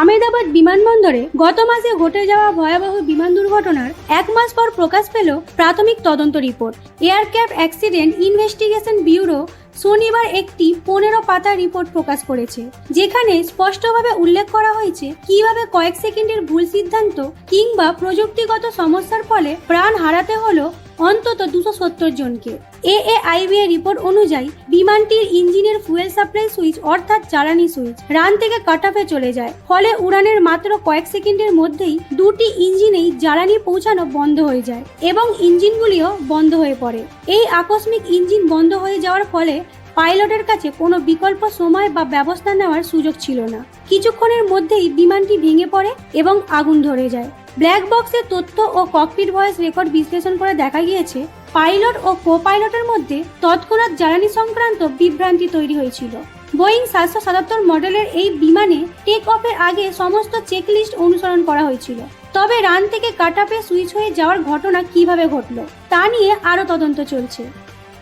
আমেদাবাদ বিমানবন্দরে গত মাসে ঘটে যাওয়া ভয়াবহ বিমান দুর্ঘটনার এক মাস পর প্রকাশ পেল প্রাথমিক তদন্ত report. Aircraft accident investigation bureau শনিবার একটি পনেরো পাতা রিপোর্ট প্রকাশ করেছে, যেখানে স্পষ্টভাবে উল্লেখ করা হয়েছে কীভাবে কয়েক সেকেন্ডের ভুল সিদ্ধান্ত কিংবা প্রযুক্তিগত সমস্যার ফলে প্রাণ হারাতে হলো অন্তত দুশো সত্তর জনকে। এএআইবি এর রিপোর্ট অনুযায়ী বিমানটির ইঞ্জিনের ফুয়েল সাপ্লাই সুইচ অর্থাৎ জ্বালানি সুইচ রান থেকে কাট অফে চলে যায়। ফলে উড়ানের মাত্র কয়েক সেকেন্ডের মধ্যেই দুটি ইঞ্জিনেই জ্বালানি পৌঁছানো বন্ধ হয়ে যায় এবং ইঞ্জিনগুলিও বন্ধ হয়ে পড়ে। এই আকস্মিক ইঞ্জিন বন্ধ হয়ে যাওয়ার ফলে পাইলটের কাছে কোনো বিকল্প সময় বা ব্যবস্থা নেওয়ার সুযোগ ছিল না। কিছুক্ষণের মধ্যেই বিমানটি ভেঙে পড়ে এবং আগুন ধরে যায়। ব্ল্যাক বক্সের তথ্য ও ককপিট ভয়েস রেকর্ড বিশ্লেষণ করে দেখা গিয়েছে পাইলট ও কো পাইলটের মধ্যে তৎক্ষণাৎ জ্বালানি সংক্রান্ত বিভ্রান্তি তৈরি হয়েছিল। বোয়িং সাতশো সাতাত্তর মডেলের এই বিমানে টেক অফের আগে সমস্ত চেকলিস্ট অনুসরণ করা হয়েছিল। তবে রান থেকে কাট অফে সুইচ হয়ে যাওয়ার ঘটনা কীভাবে ঘটলো, তা নিয়ে আরও তদন্ত চলছে।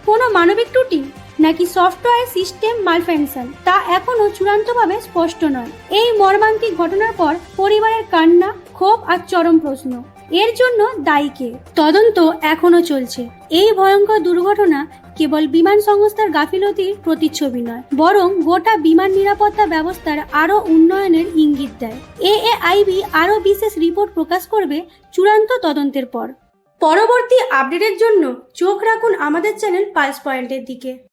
কোনো মানবিক ত্রুটি নাকি সফটওয়্যার সিস্টেম মালফ্যাংশন তা এখনও চূড়ান্তভাবে স্পষ্ট নয়। এই মর্মান্তিক ঘটনার পর পরিবারের কান্না ক্ষোভ আর চরম প্রশ্ন। এর জন্য দায়ী কে? তদন্ত এখনও চলছে। এই ভয়ঙ্কর দুর্ঘটনা কেবল বিমান সংস্থার গাফিলতির প্রতিচ্ছবি নয়, বরং গোটা বিমান নিরাপত্তা ব্যবস্থার আরও উন্নয়নের ইঙ্গিত দেয়। এএআইবি আরও বিশেষ রিপোর্ট প্রকাশ করবে চূড়ান্ত তদন্তের পর। পরবর্তী আপডেটের জন্য চোখ রাখুন আমাদের চ্যানেল পালস পয়েন্টের দিকে।